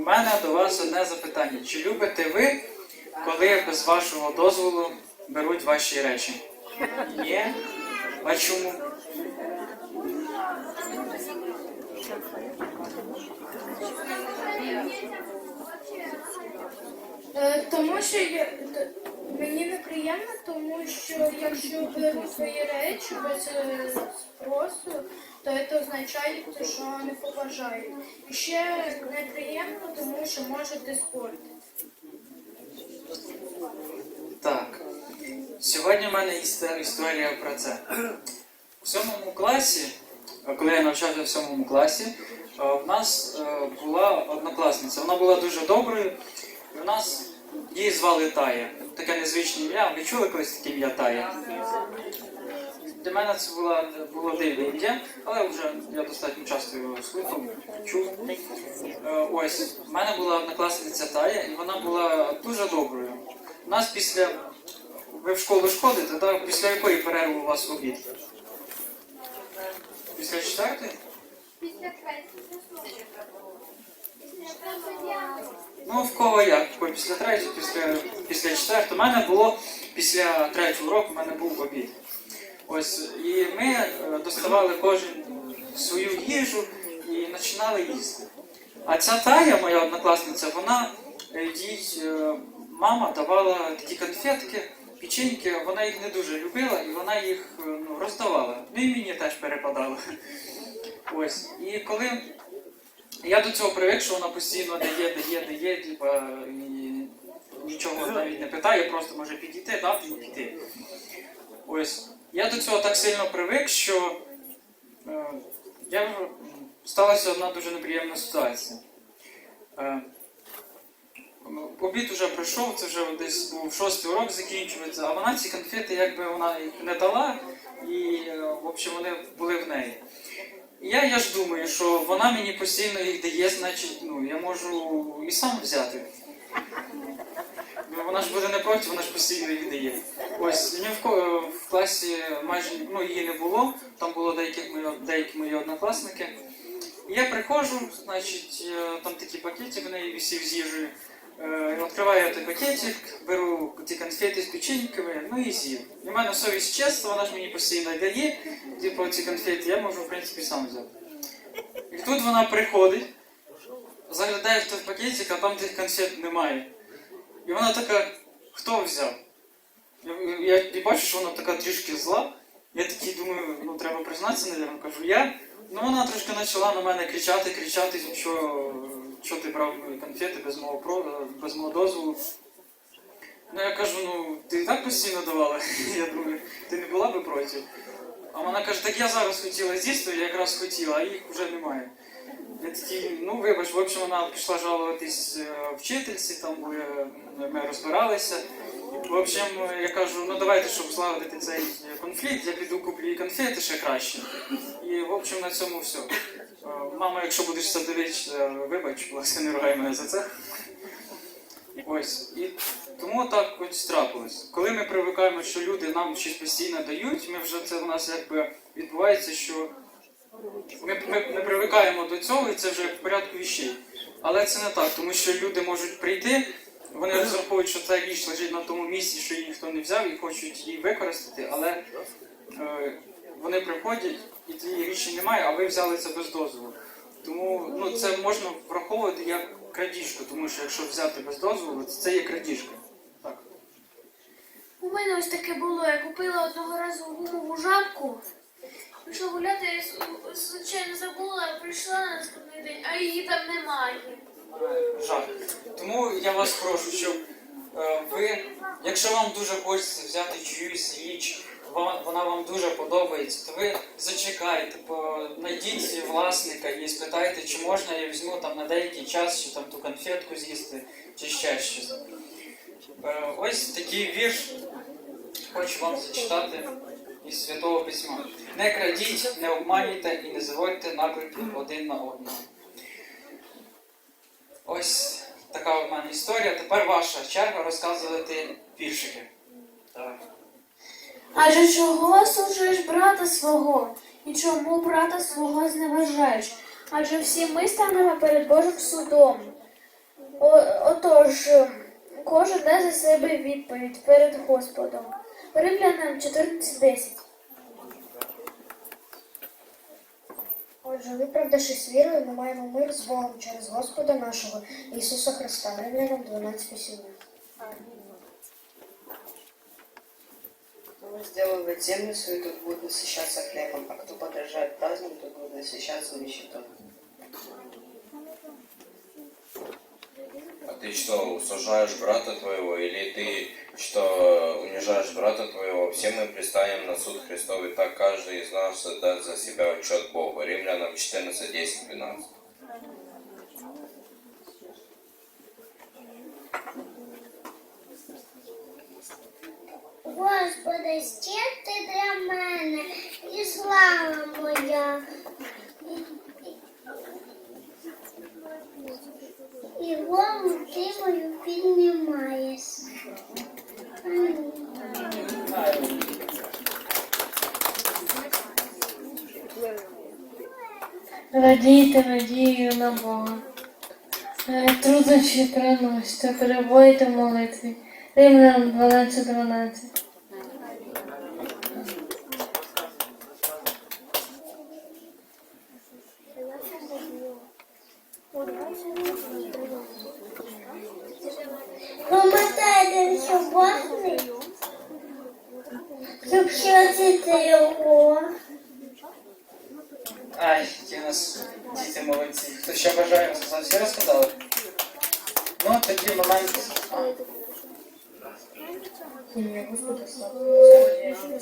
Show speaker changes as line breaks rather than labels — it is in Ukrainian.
У мене до вас одне запитання. Чи любите ви, коли без вашого дозволу беруть ваші речі? Ні? А чому?
Е, Тому що я, мені неприємно, тому що якщо беруть свої речі без е, спросу, то це означає, що не поважають. І ще неприємно, тому що можуть диспортити.
Так. Сьогодні в мене історія про це. В сьомому класі, е, коли я навчався в сьомому класі, е, в нас була однокласниця. Вона була дуже доброю. І в нас її звали Тая. Таке незвичне ім'я. Ви чули колись таке ім'я Тая? Для мене це було, було дивне ім'я, але вже я достатньо часто його слухав, чув. Е, Ось, в мене була однокласниця Тая, і вона була дуже доброю. У нас після. Ви в школу ж ходите, так? Після якої перерви у вас обід? Після четвертої? Ну, в кого як? Ой, Після третього, після, після четвертого. У мене було після третього року, у мене був обід. Ось, і ми е, доставали кожен свою їжу і починали їсти. А ця Тая, моя однокласниця, вона е, їй е, мама давала такі конфетки, печеньки, вона їх не дуже любила і вона їх ну, роздавала. Ну і мені теж перепадало. Ось. І коли я до цього привик, що вона постійно дає, дає, дає, типа, і нічого навіть не питає, просто може підійти, дати і піти. Ось. Я до цього так сильно привик, що е, я, сталася одна дуже неприємна ситуація. Е, обід вже пройшов, це вже десь був шостий урок закінчується, а вона ці конфети якби вона їх не дала, і е, в общем, вони були в неї. Я, я ж думаю, що вона мені постійно їх дає, значить, ну, я можу і сам взяти. Ну, Вона ж буде не проти, вона ж постійно їх дає. Ось ні в, в класі майже ну, її не було, там було деякі мої, деякі мої однокласники. Я приходжу, значить, е, там такі пакети в неї висів з їжею. Відкриваю той пакетик, беру ті конфети з печеньками, ну і з'їв. В мене совість чесно, вона ж мені постійно дає, типу ці конфети, я можу, в принципі, сам взяти. І тут вона приходить, заглядає в той пакетик, а там тих конфет немає. І вона така, хто взяв? Я, я бачу, що вона така трішки зла. Я такий думаю, ну треба признатися, навірно, кажу, я. Ну вона трошки почала на мене кричати, кричати, що, що ти брав конфети без мого, про, без мого дозволу. Ну я кажу, ну ти і так постійно давала. Я думаю, ти не була би проти. А вона каже, так я зараз хотіла з'їсти, я якраз хотіла, а їх вже немає. Я такий, ну вибач, в общем, вона пішла жалуватись е, вчительці, там ми, ми розбиралися. В общем, я кажу, ну давайте, щоб злагодити цей конфлікт, я піду куплю їй конфети ще краще. І в общем на цьому все. Е, Мама, якщо будеш це дивитися, вибач, ласка, не ругай мене за це. Ось. І тому так ось трапилось. Коли ми привикаємо, що люди нам щось постійно дають, ми вже це в нас якби відбувається, що ми, ми, ми привикаємо до цього, і це вже в порядку віщей. Але це не так, тому що люди можуть прийти, вони розраховують, що ця річ лежить на тому місці, що її ніхто не взяв, і хочуть її використати, але е, вони приходять і цієї річі немає, а ви взяли це без дозволу. Тому ну, це можна враховувати як крадіжку, тому що якщо взяти без дозволу, то це є крадіжка. Так.
У мене ось таке було. Я купила одного разу гумову жабку. Пішла гуляти, я звичайно забула, прийшла на наступний день, а її там немає.
Жах. Тому я вас прошу, щоб е, ви, якщо вам дуже хочеться взяти чиюсь річ, вона вам дуже подобається, то ви зачекайте, знайдіть власника і спитайте, чи можна я візьму там на деякий час, чи там ту конфетку з'їсти, чи ще щось. Е, ось такий вірш хочу вам зачитати із Святого Письма. Не крадіть, не обманюйте і не заводьте наклепів один на одного. Ось така в мене історія. Тепер ваша черга розказувати віршики.
Адже чого служиш брата свого, і чому брата свого зневажаєш? Адже всі ми станемо перед Божим судом. О- отож, кожен дасть за себе відповідь перед Господом. Римлянам 14.10.
Отже, виправдавшись вірою, ми маємо мир з Богом через Господа нашого Ісуса Христа. Римлянам 12.18.
Кто возделывает землю свою, тот будет насыщаться хлебом, а кто подражает празднику, тот будет насыщаться нищетой.
А ты что, усужаешь брата твоего, или ты что, унижаешь брата твоего? Все мы предстанем на суд Христов, и так каждый из нас отдаст за себя отчет Богу. Римлянам 14, 10, 12.
Господи, ще ти для мене і слава моя. І голову ти мою піднімаєш.
Радійте надією на Бога. Труднощі приносьте, перебойте молитві. Римлянам 12, 12.
Любовный. Любчатый
Ай, які у нас дети молодці. Хто ще бажає, за все розказали? Ну,
такие моменты. Господи, Господи,